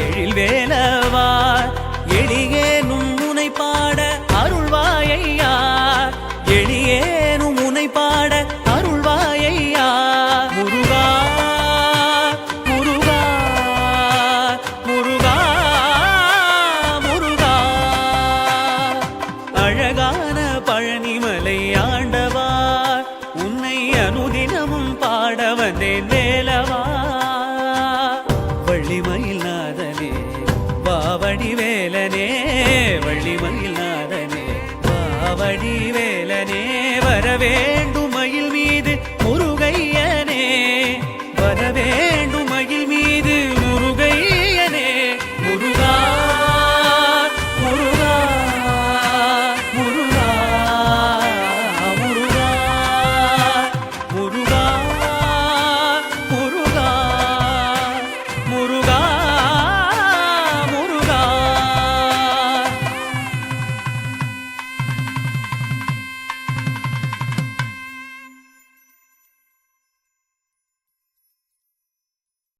எழில் வேலவா எளியேனும் முனை பாட அருள்வாயையா? எளியேனும் முனை பாட அருள்வாயையா? முருகா முருகா முருகா முருகா. அழகான பழனிமலை ஆண்டவா உன்னை அனுதினமும் பாட வந்தேன் வேலவா? வள்ளிமலை பாவடி வேலனே வள்ளிமயில் நாதனே பாவடி வேலனே வரவே